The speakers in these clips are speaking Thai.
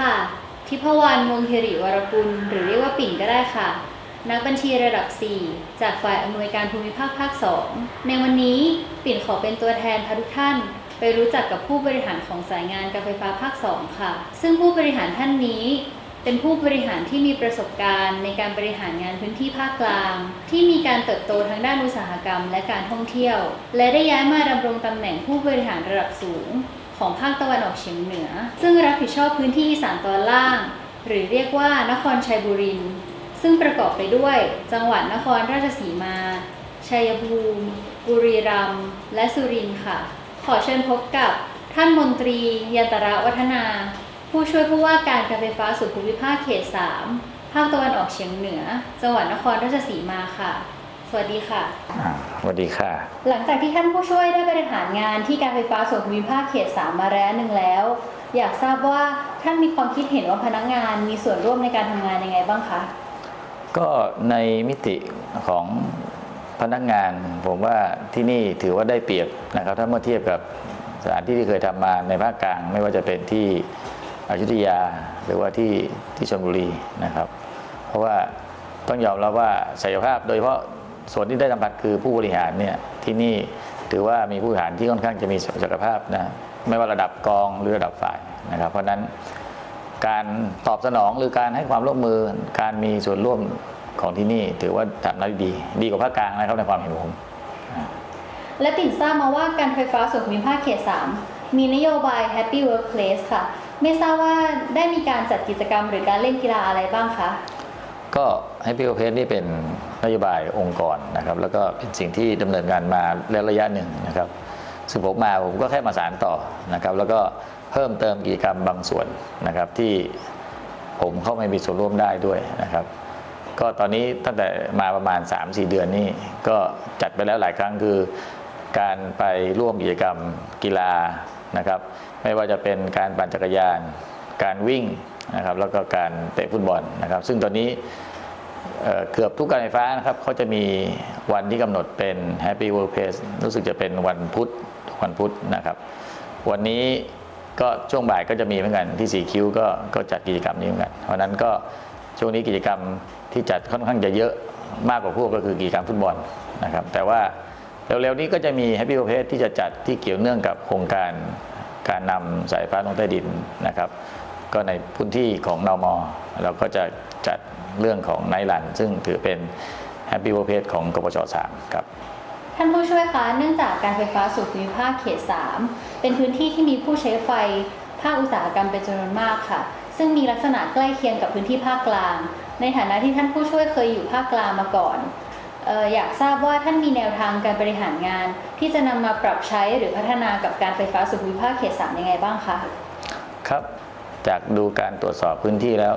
ค่ะ ทิพวรรณวงศ์ฮิริวรกุล หรือเรียกว่าปิ่นก็ได้ค่ะ นักบัญชีระดับ 4 จากฝ่ายอำนวยการภูมิภาคภาค 2 ในวันนี้ปิ่นขอเป็นตัวแทนพาทุกท่าน ไปรู้จักกับผู้บริหารของสายงานการไฟฟ้าภาค 2 ค่ะ ซึ่งผู้บริหารท่านนี้เป็นผู้บริหารที่มีประสบการณ์ในการบริหารงานพื้นที่ภาคกลาง ที่มีการเติบโตทางด้านอุตสาหกรรมและการท่องเที่ยว และได้ย้ายมาดำรงตำแหน่งผู้บริหารระดับสูง ของภาคตะวันออกเฉียงเหนือ ซึ่งรับผิดชอบพื้นที่อีสานตอนล่าง หรือเรียกว่านครชัยบุรีซึ่งประกอบไปด้วย จังหวัดนครราชสีมา ชัยภูมิ บุรีรัมย์ และสุรินทร์ค่ะ ขอเชิญพบกับท่านมนตรี ยันตระวัฒนา ผู้ช่วยผู้ว่าการการไฟฟ้าส่วนภูมิภาคเขต 3 ภาคตะวันออกเฉียงเหนือ จังหวัดนครราชสีมาค่ะ สวัสดีค่ะ อ่าสวัสดีค่ะ หลังจากที่ท่านผู้ช่วยได้บริหารงานที่การไฟฟ้าส่วนภูมิภาคเขต3มาระยะหนึ่งแล้ว อยากทราบว่าท่านมีความคิดเห็นว่าพนักงานมีส่วนร่วมในการทำงานยังไงบ้างคะ ก็ในมิติของพนักงานผมว่าที่นี่ถือว่าได้เปรียบนะครับ ถ้าเมื่อเทียบกับสถานที่ที่เคยทำมาในภาคกลาง ไม่ว่าจะเป็นที่อยุธยาหรือว่าที่ที่ชลบุรีนะครับ เพราะว่าต้องยอมรับว่าศักยภาพโดยเฉพาะ ส่วนที่ได้สัมผัสคือผู้บริหารเนี่ยที่นี่ถือว่ามีผู้บริหารที่ค่อนข้างจะมีศักยภาพนะไม่ว่าระดับกองหรือระดับฝ่ายนะครับ เพราะฉะนั้นการตอบสนองหรือการให้ความร่วมมือการมีส่วนร่วมของที่นี่ ถือว่าทำได้ดี ดีกว่าภาคกลางนะครับในความเห็นผมและติ่นทราบมาว่าการไฟฟ้าส่วนภูมิภาคเขต 3 มีนโยบาย Happy Workplace ค่ะ ไม่ทราบว่าได้มีการจัดกิจกรรมหรือการเล่นกีฬาอะไรบ้างคะ ก็ให้พี่โอเพสนี่เป็นนโยบายองค์กรนะครับ แล้วก็เป็นสิ่งที่ดำเนินงานมาแล้วระยะหนึ่งนะครับซึ่งผมมาผมก็แค่มาสารต่อนะครับ แล้วก็เพิ่มเติมกิจกรรมบางส่วนนะครับที่ผมเข้ามามีส่วนร่วมได้ด้วยนะครับ ก็ตอนนี้ตั้งแต่มาประมาณ 3-4 เดือนนี่ก็จัดไปแล้วหลายครั้งคือ การไปร่วมกิจกรรมกีฬานะครับ ไม่ว่าจะเป็นการปั่นจักรยาน การวิ่งนะครับ แล้วก็การเตะฟุตบอลนะครับ ซึ่งตอนนี้ เเกือบทุกการไฟฟ้านะครับเขาจะมีวันที่กำหนดเป็น Happy Workplace รู้สึกจะเป็นวันพุธวันพุธนะครับ วันนี้ก็ช่วงบ่ายก็จะมีเหมือนกันที่สีคิ้วก็ก็จัดกิจกรรมนี้เหมือนกัน เพราะนั้นก็ช่วงนี้กิจกรรมที่จัดค่อนข้างจะเยอะมากกว่าพวกก็คือกิจกรรมฟุตบอลนะครับ แต่ว่าเร็วๆนี้ก็จะมี Happy Workplace ที่จะจัดที่เกี่ยวเนื่องกับโครงการการนำสายฟ้าลงใต้ดินนะครับ ก็ในพื้นที่ของนมเราก็จะจัด เรื่องของไนท์รันซึ่งถือเป็น Happy Workplace ของกปช3ครับท่านผู้ช่วยคะเนื่องจากการไฟฟ้าส่วนภูมิภาคเขต 3 เป็นพื้นที่ที่มีผู้ใช้ไฟภาคอุตสาหกรรมเป็นจำนวนมากค่ะ ซึ่งมีลักษณะใกล้เคียงกับพื้นที่ภาคกลาง ในฐานะที่ท่านผู้ช่วยเคยอยู่ภาคกลางมาก่อนเอออยากทราบว่าท่านมีแนวทางการบริหารงาน ที่จะนำมาปรับใช้หรือพัฒนากับการไฟฟ้าส่วนภูมิภาคเขต 3 ยังไงบ้างคะครับ จากดูการตรวจสอบพื้นที่แล้ว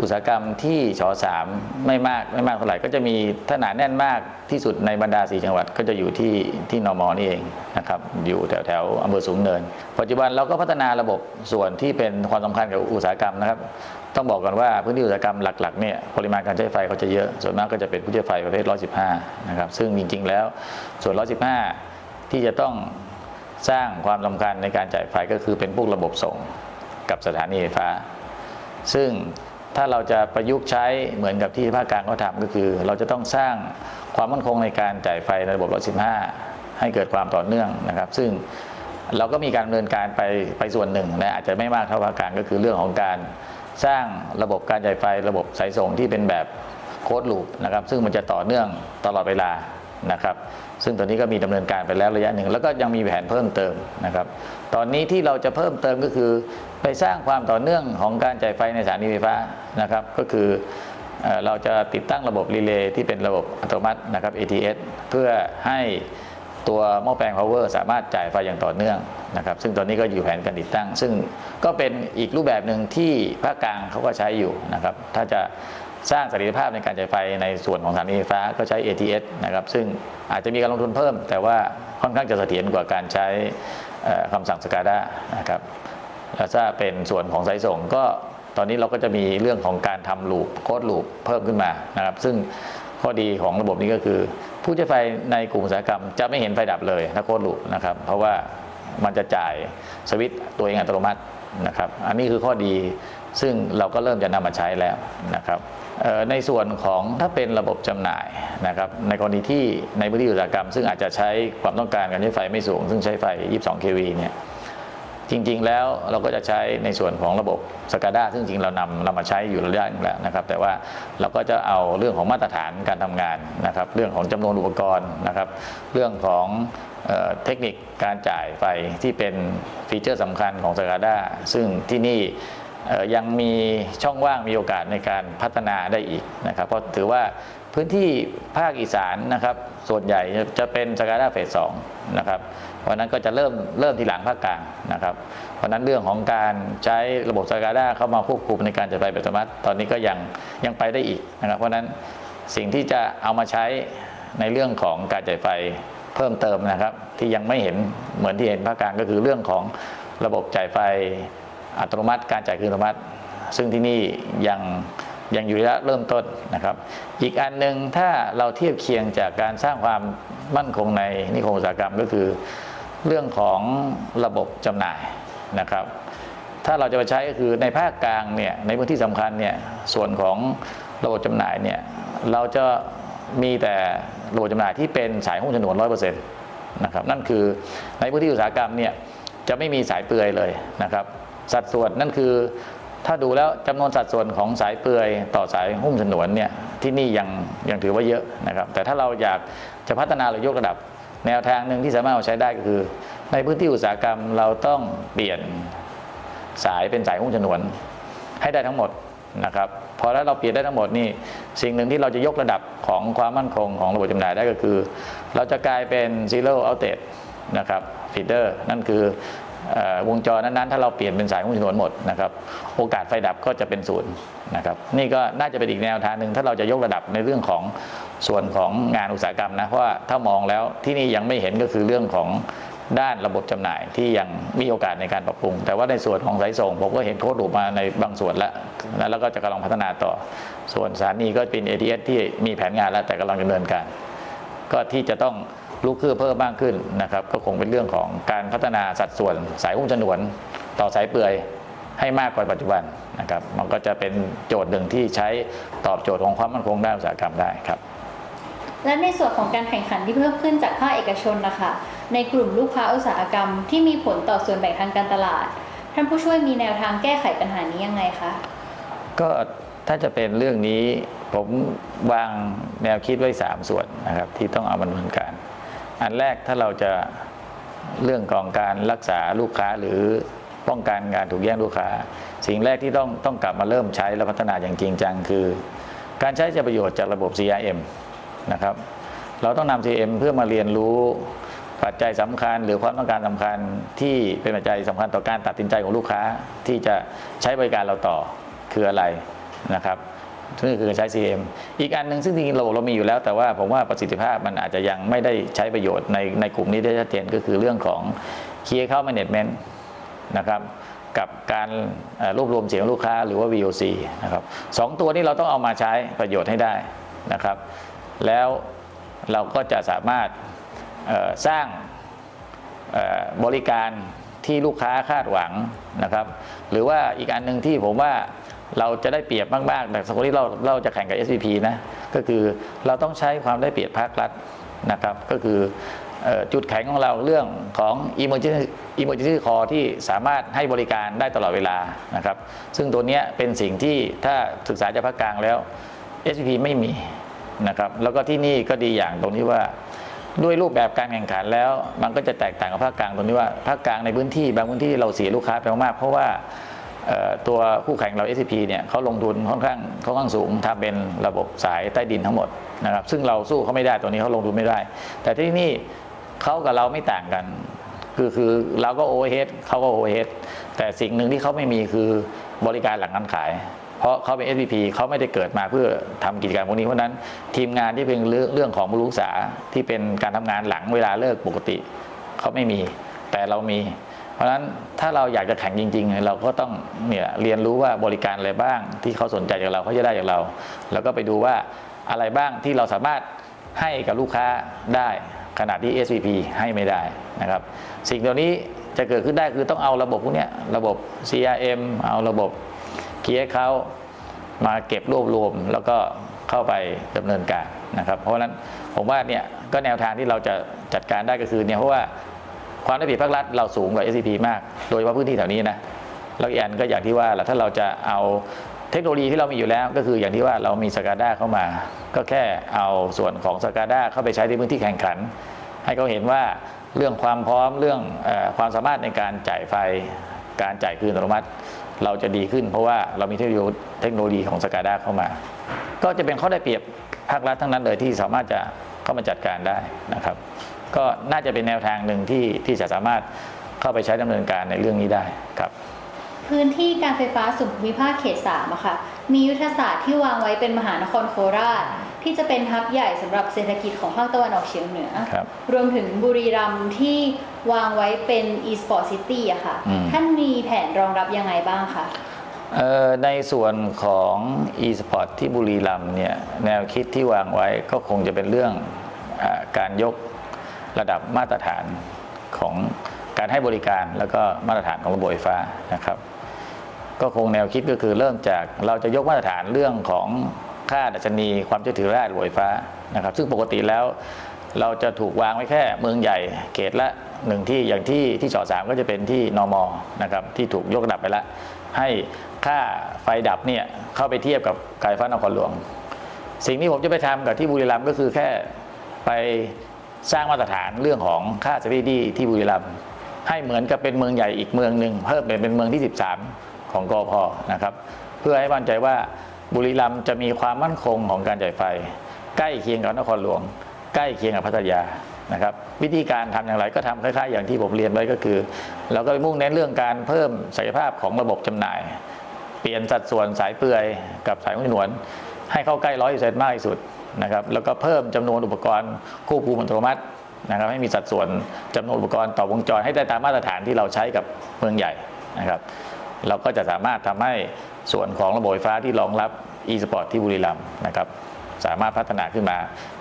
อุตสาหกรรมที่ชอสามไม่มากไม่มากเท่าไหร่ก็จะมีถ้าหนาแน่นมากที่สุดในบรรดาสีจังหวัดก็จะอยู่ที่ที่นอมอนี่เองนะครับอยู่แถวแถวอำเภอสูงเนิน ปัจจุบันเราก็พัฒนาระบบส่วนที่เป็นความสำคัญกับอุตสาหกรรมนะครับ ต้องบอกก่อนว่าพื้นที่อุตสาหกรรมหลักๆเนี่ยปริมาณการใช้ไฟเขาจะเยอะส่วนมากก็จะเป็นผู้ใช้ไฟประเภท 115 นะครับซึ่งจริงๆแล้วส่วน 115 ที่จะต้องสร้างความสำคัญในการจ่ายไฟก็คือเป็นพวกระบบส่ง กับสถานีไฟฟ้า ซึ่งถ้าเราจะประยุกต์ใช้เหมือนกับที่ภาคกลางเขาทำก็คือ เราจะต้องสร้างความมั่นคงในการจ่ายไฟในระบบ115 ให้เกิดความต่อเนื่องนะครับ ซึ่งเราก็มีการดำเนินการไปไปส่วนหนึ่งนะอาจจะไม่มากเท่าภาคกลางก็คือเรื่องของการสร้างระบบการจ่ายไฟระบบสายส่งที่เป็นแบบโค้ดลูปนะครับซึ่งมันจะต่อเนื่องตลอดเวลานะครับ ซึ่งตอนนี้ก็มีดำเนินการไปแล้วระยะหนึ่ง แล้วก็ยังมีแผนเพิ่มเติมนะครับ ตอนนี้ที่เราจะเพิ่มเติมก็คือ ไปสร้างความต่อเนื่องของการจ่ายไฟในสถานีไฟฟ้านะครับ ก็คือเอ่อเราจะติดตั้งระบบรีเลย์ที่เป็นระบบอัตโนมัตินะครับ ATS เพื่อให้ตัวหม้อแปลง power สามารถจ่ายไฟอย่างต่อเนื่องนะครับ ซึ่งตอนนี้ก็อยู่แผนการติดตั้ง ซึ่งก็เป็นอีกรูปแบบหนึ่งที่ภาคกลางเขาก็ใช้อยู่นะครับ ถ้าจะ สร้างศักยภาพในการจ่ายไฟในส่วนของสถานีไฟฟ้าก็ใช้ ATS นะครับซึ่งอาจจะมีการลงทุนเพิ่ม แต่ว่าค่อนข้างจะเสถียรกว่าการใช้คำสั่งสกาด้านะครับแล้วถ้าเป็นส่วนของสายส่งก็ตอนนี้เราก็จะมีเรื่องของการทำลูปโค้ดลูปเพิ่มขึ้นมานะครับ ซึ่งข้อดีของระบบนี้ก็คือ ผู้ใช้ไฟในกลุ่มอุตสาหกรรม จะไม่เห็นไฟดับเลยถ้าโค้ดลูปนะครับ เพราะว่า มันจะจ่ายสวิตตัวเองอัตโนมัตินะครับ อันนี้คือข้อดีซึ่งเราก็เริ่มจะนำมาใช้แล้วนะครับในส่วนของถ้าเป็นระบบจำหน่ายนะครับในกรณีที่ในพื้นที่อุตสาหกรรม ซึ่งอาจจะใช้ความต้องการการใช้ไฟไม่สูง ซึ่งใช้ไฟ 22 kV เนี่ย จริง ๆ แล้วเราก็จะใช้ในส่วนของระบบสกาด้าซึ่งจริงเรานำเรามาใช้อยู่ระยะนึงแล้วนะครับ แต่ว่าเราก็จะเอาเรื่องของมาตรฐานการทำงานนะครับ เรื่องของจำนวนอุปกรณ์นะครับ เรื่องของเออเทคนิคการจ่ายไฟที่เป็นฟีเจอร์สำคัญของสกาด้าซึ่งที่นี่ยังมีช่องว่างมีโอกาสในการพัฒนาได้อีกนะครับ เพราะถือว่า พื้นที่ภาคอีสานนะครับ ส่วนใหญ่จะเป็นสกาด้าเฟสสองนะครับเพราะนั้นก็จะเริ่มเริ่มทีหลังภาคกลางนะครับ เพราะนั้นเรื่องของการใช้ระบบสกาด้าเข้ามาควบคุมในการจ่ายไฟแบบอัตโนมัติตอนนี้ก็ยังยังไปได้อีกนะครับ เพราะนั้นสิ่งที่จะเอามาใช้ในเรื่องของการจ่ายไฟเพิ่มเติมนะครับ ที่ยังไม่เห็นเหมือนที่เห็นภาคกลางก็คือเรื่องของระบบจ่ายไฟอัตโนมัติ การจ่ายคืนอัตโนมัติ ซึ่งที่นี่ยัง ยังอยู่ระยะเริ่มต้นนะครับ อีกอันหนึ่งถ้าเราเทียบเคียงจากการสร้างความมั่นคงในนิคมอุตสาหกรรมก็คือ เรื่องของระบบจำหน่ายนะครับ ถ้าเราจะไปใช้ก็คือในภาคกลางเนี่ยในพื้นที่สำคัญเนี่ยส่วนของระบบจำหน่ายเนี่ยเราจะมีแต่ระบบจำหน่ายที่เป็นสายหุ้นฉนวนร้อยเปอร์เซ็นต์นะครับนั่นคือในพื้นที่อุตสาหกรรมเนี่ยจะไม่มีสายเปลือยเลยนะครับ สัดส่วนนั่นคือ ถ้าดูแล้วจำนวนสัดส่วนของสายเปลือยต่อสายหุ้มฉนวนเนี่ยที่นี่ยังยังถือว่าเยอะนะครับ แต่ถ้าเราอยากจะพัฒนาหรือยกระดับ แนวทางหนึ่งที่สามารถเอาใช้ได้ก็คือ ในพื้นที่อุตสาหกรรมเราต้องเปลี่ยนสายเป็นสายหุ้มฉนวนให้ได้ทั้งหมดนะครับพอแล้วเราเปลี่ยนได้ทั้งหมดนี่สิ่งหนึ่งที่เราจะยกระดับของความมั่นคงของระบบจำหน่ายได้ก็คือ เราจะกลายเป็น zero outlet นะครับ feeder นั่นคือ วงจรนั้นๆ ถ้าเราเปลี่ยนเป็นสายหุ้มฉนวนหมดนะครับโอกาสไฟดับก็จะเป็นศูนย์นะครับนี่ก็น่าจะเป็นอีกแนวทางหนึ่งถ้าเราจะยกระดับในเรื่องของส่วนของงานอุตสาหกรรมนะเพราะว่าถ้ามองแล้วที่นี่ยังไม่เห็นก็คือเรื่องของด้านระบบจำหน่ายที่ยังมีโอกาสในการปรับปรุง แต่ว่าในส่วนของสายส่งผมก็เห็นโค้ดรูปมาในบางส่วนแล้วแล้วก็จะกำลังพัฒนาต่อ ส่วนสถานีก็เป็น ATS ที่มีแผนงานแล้วแต่กำลังดำเนินการ ก็ที่จะต้อง ลุกคืบเพิ่มมากขึ้นนะครับ ก็คงเป็นเรื่องของการพัฒนาสัดส่วนสายหุ้มฉนวน ต่อสายเปลือยให้มากกว่าปัจจุบันนะครับ มันก็จะเป็นโจทย์หนึ่งที่ใช้ตอบโจทย์ของความมั่นคงด้านอุตสาหกรรมได้ครับ และในส่วนของการแข่งขันที่เพิ่มขึ้นจากภาคเอกชนนะคะ ในกลุ่มลูกค้าอุตสาหกรรมที่มีผลต่อส่วนแบ่งทางการตลาด ท่านผู้ช่วยมีแนวทางแก้ไขปัญหานี้ยังไงคะก็ถ้าจะเป็นเรื่องนี้ผมวางแนวคิดไว้ 3 ส่วนนะครับ ที่ต้องเอามาดำเนินการ อันแรกถ้าเราจะเรื่องของการรักษาลูกค้าหรือป้องกันการถูกแย่งลูกค้า สิ่งแรกที่ต้องต้องกลับมาเริ่มใช้และพัฒนาอย่างจริงจังคือ การใช้จะประโยชน์จากระบบ CRM นะครับ เราต้องนำ CRM เพื่อมาเรียนรู้ปัจจัยสำคัญหรือความต้องการสำคัญที่เป็นปัจจัยสำคัญต่อการตัดสินใจของลูกค้าที่จะใช้บริการเราต่อคืออะไรนะครับ นี่คือการใช้ CM อีกอันหนึ่งซึ่งจริงๆระบบเรามีอยู่แล้ว แต่ว่าผมว่าประสิทธิภาพมันอาจจะยังไม่ได้ใช้ประโยชน์ในในกลุ่มนี้ได้ชัดเจนก็คือเรื่องของ Key Account Management นะครับกับการรวบรวมเสียงลูกค้าหรือว่า VOC นะครับสองตัวนี้เราต้องเอามาใช้ประโยชน์ให้ได้นะครับ แล้วเราก็จะสามารถสร้างบริการที่ลูกค้าคาดหวังนะครับ หรือว่าอีกอันหนึ่งที่ผมว่า เราจะได้เปรียบมากๆแต่สมมติเราเราจะแข่งกับ SVP นะก็คือเราต้องใช้ความได้เปรียบภาครัฐนะครับ ก็คือจุดแข็งของเราเรื่องของ emergency call ที่สามารถให้บริการได้ตลอดเวลานะครับ ซึ่งตัวนี้เป็นสิ่งที่ถ้าศึกษาจากภาคกลางแล้ว SVP ไม่มีนะครับแล้วก็ที่นี่ก็ดีอย่างตรงที่ว่าด้วยรูปแบบการแข่งขันแล้ว มันก็จะแตกต่างกับภาคกลางตรงที่ว่าภาคกลางในพื้นที่บางพื้นที่เราเสียลูกค้าไปมากเพราะว่า ตัวคู่แข่งเรา SCP เนี่ยเขาลงทุนค่อนข้างค่อนข้างสูงทำเป็นระบบสายใต้ดินทั้งหมดนะครับซึ่งเราสู้เขาไม่ได้ตัวนี้เขาลงทุนไม่ได้ แต่ที่นี่เขากับเราไม่ต่างกัน คือคือเราก็โอเวอร์เฮดเขาก็โอเวอร์เฮดแต่สิ่งหนึ่งที่เขาไม่มีคือบริการหลังการขาย เพราะเขาเป็น SVP เขาไม่ได้เกิดมาเพื่อทำกิจการพวกนี้เพราะนั้นทีมงานที่เป็นเรื่องเรื่องของบริษัทที่เป็นการทำงานหลังเวลาเลิกปกติเขาไม่มี แต่เรามี ราะฉะนั้นถ้าเราอยากจะแข่งจริง ๆ เราก็ต้องเนี่ยเรียนรู้ว่าบริการอะไรบ้าง ที่เขาสนใจจากเราเขาจะได้จากเรา แล้วก็ไปดูว่าอะไรบ้างที่เราสามารถให้กับลูกค้าได้ขนาดที่ SVP ให้ไม่ได้นะครับ สิ่งเหล่านี้จะเกิดขึ้นได้คือต้องเอาระบบพวกนี้ระบบ CRM เอาระบบ Key Account มาเก็บรวบรวม แล้วก็เข้าไปดำเนินการนะครับ เพราะฉะนั้นผมว่าเนี่ยก็แนวทางที่เราจะจัดการได้ก็คือเนี่ยเพราะว่า ความได้เปรียบภาครัฐเราสูงกว่า SCP มาก โดยเฉพาะพื้นที่แถวนี้นะแล้วอีกอันก็อย่างที่ว่าแหละถ้าเราจะเอาเทคโนโลยีที่เรามีอยู่แล้ว ก็คืออย่างที่ว่าเรามีสกาด้าเข้ามา ก็แค่เอาส่วนของสกาด้าเข้าไปใช้ในพื้นที่แข่งขัน ให้เขาเห็นว่าเรื่องความพร้อมเรื่องออความสามารถในการจ่ายไฟการจ่ายคืนอัตโนมัติ เราจะดีขึ้น เพราะว่าเรามีเทคโนโลยีเทคโนโลยีของสกาด้าเข้ามา ก็จะเป็นข้อได้เปรียบภาครัฐทั้งนั้นเลยที่สามารถจะเข้ามาจัดการได้นะครับ ก็น่าจะเป็นแนวทางหนึ่งที่ที่จะสามารถเข้าไปใช้ดำเนินการในเรื่องนี้ได้ครับพื้นที่การไฟฟ้าส่วนภูมิภาคเขต3อะค่ะ มียุทธศาสตร์ที่วางไว้เป็นมหานครโคราช ที่จะเป็นฮับใหญ่สำหรับเศรษฐกิจของภาคตะวันออกเฉียงเหนือครับรวมถึงบุรีรัมย์ที่วางไว้เป็น e-sport city อะค่ะอืมท่านมีแผนรองรับยังไงบ้างคะเอ่อในส่วนของ e-sport ที่บุรีรัมย์เนี่ยแนวคิดที่วางไว้ก็คงจะเป็นเรื่องอาการยก ระดับมาตรฐานของการให้บริการแล้วก็มาตรฐานของระบบไฟฟ้านะครับ ก็คงแนวคิดก็คือเริ่มจากเราจะยกมาตรฐานเรื่องของค่าดัชนีความเชื่อถือด้านระบบไฟฟ้านะครับ ซึ่งปกติแล้วเราจะถูกวางไว้แค่เมืองใหญ่เขตละหนึ่งที่อย่างที่ที่ชอสามก็จะเป็นที่นอมอนะครับที่ถูกยกระดับไปแล้วให้ค่าไฟดับเนี่ยเข้าไปเทียบกับการไฟฟ้านครหลวง สิ่งที่ผมจะไปทำกับที่บุรีรัมย์ก็คือแค่ไป สร้างมาตรฐานเรื่องของค่าสถิติที่บุรีรัมย์ให้เหมือนกับเป็นเมืองใหญ่อีกเมืองหนึ่งเพิ่มเป็นเป็นเมืองที่ 13 ของกอพนะครับเพื่อให้มั่นใจว่าบุรีรัมย์จะมีความมั่นคงของการจ่ายไฟ ใกล้เคียงกับนครหลวง ใกล้เคียงกับพัทยานะครับวิธีการทำอย่างไรก็ทำคล้ายๆ อย่างที่ผมเรียนไว้ก็คือ เราก็ไปมุ่งเน้นเรื่องการเพิ่มศักยภาพของระบบจำหน่าย เปลี่ยนสัดส่วนสายเปลือยกับสายหุ้มนวลให้เข้าใกล้ร้อยเซนมากที่สุด นะครับแล้วก็เพิ่มจำนวนอุปกรณ์ควบคุมอัตโนมัตินะครับให้มีสัดส่วนจำนวนอุปกรณ์ต่อวงจรให้ได้ตามมาตรฐานที่เราใช้กับเมืองใหญ่นะครับเราก็จะสามารถทำให้ส่วนของระบบไฟฟ้าที่รองรับ e-sport ที่บุรีรัมย์นะครับสามารถพัฒนาขึ้นมา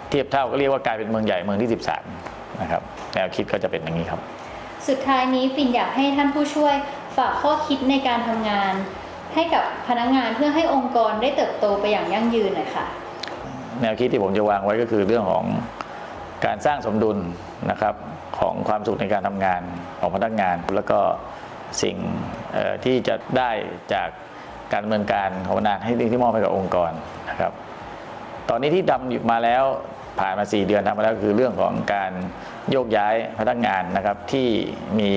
เทียบเท่าก็เรียกว่ากลายเป็นเมืองใหญ่เมืองที่ 13นะครับแนวคิดก็จะเป็นอย่างนี้ครับ สุดท้ายนี้ปิ่นอยากให้ท่านผู้ช่วยฝากข้อคิดในการทำงาน ให้กับพนักงานเพื่อให้องค์กรได้เติบโตไปอย่างยั่งยืนหน่อยค่ะ แนวคิดที่ผมจะวางไว้ก็คือเรื่องของการสร้างสมดุลนะครับของความสุขในการทำงานของพนักงาน แล้วก็สิ่งที่จะได้จากการดำเนินการของพนักงานให้ที่มอบให้กับองค์กรนะครับ ตอนนี้ที่ดำอยู่มาแล้วผ่านมา 4 เดือนทำมาแล้วคือเรื่องของการโยกย้ายพนักงานนะครับที่มี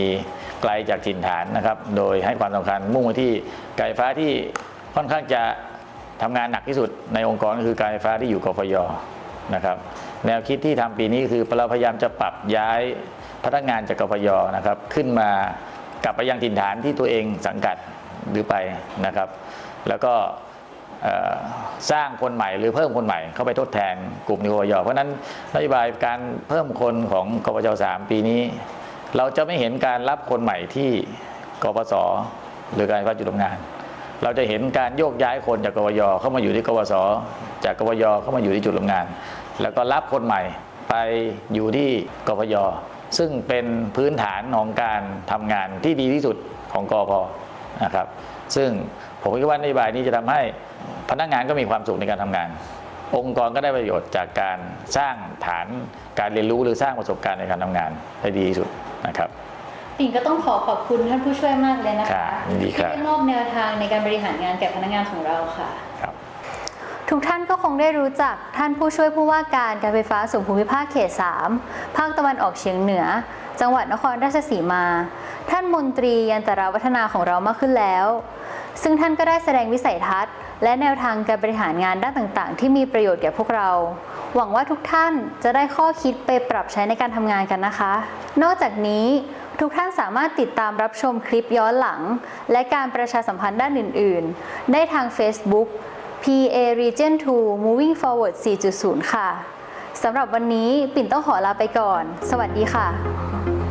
ไกลจากถิ่นฐานนะครับ โดยให้ความสำคัญมุ่งไปที่ไการไฟฟ้าที่ค่อนข้างจะ ทำงานหนักที่สุดในองค์กรก็คือการไฟฟ้าที่อยู่กฟยนะครับแนวคิดที่ทำปีนี้คือเราพยายามจะปรับย้ายพนักงานจากกฟยนะครับขึ้นมากลับไปยังถิ่นฐานที่ตัวเองสังกัดหรือไปนะครับ แล้วก็สร้างคนใหม่หรือเพิ่มคนใหม่เข้าไปทดแทนกลุ่มนิกยเพราะนั้นนโยบายการเพิ่มคนของกปจสามปีนี้ เราจะไม่เห็นการรับคนใหม่ที่กปสหรือการไฟฟ้าจุดทำงาน เราจะเห็นการโยกย้ายคนจากกปยเข้ามาอยู่ที่กปสจากกปยเข้ามาอยู่ที่จุดทำงาน แล้วก็รับคนใหม่ไปอยู่ที่กปยซึ่งเป็นพื้นฐานของการทำงานที่ดีที่สุดของกอพนะครับ ซึ่งผมคิดว่านโยบายนี้จะทำให้พนักงานก็มีความสุขในการทำงาน องค์กรก็ได้ประโยชน์จากการสร้างฐานการเรียนรู้หรือสร้างประสบการณ์ในการทำงานได้ดีที่สุดนะครับ ปิ่นก็ต้องขอขอบคุณท่านผู้ช่วยมากเลยนะครัคะบยินดีครับที่ได้มอบแนวทางในการบริหารงานแก่พนักงานของเราค่ะ ครับ ทุกท่านก็คงได้รู้จักท่านผู้ช่วยผู้ว่าการการไฟฟ้าส่วนภูมิภาคเขต 3 ภาคตะวันออกเฉียงเหนือ จังหวัดนครราชสีมา ท่านมนตรียันตราวัฒนาของเรามากขึ้นแล้ว ซึ่งท่านก็ได้แสดงวิสัยทัศน์ และแนวทางการบริหารงานด้านต่างๆ ที่มีประโยชน์แก่พวกเรา หวังว่าทุกท่านจะได้ข้อคิดไปปรับใช้ในการทำงานกันนะคะ นอกจากนี้ ทุกท่านสามารถติดตามรับชมคลิปย้อนหลัง และการประชาสัมพันธ์ด้านอื่น ๆ ได้ทาง Facebook PA Region 2 Moving Forward 4.0 ค่ะ สำหรับวันนี้ปิ่นต้องขอลาไปก่อน สวัสดีค่ะ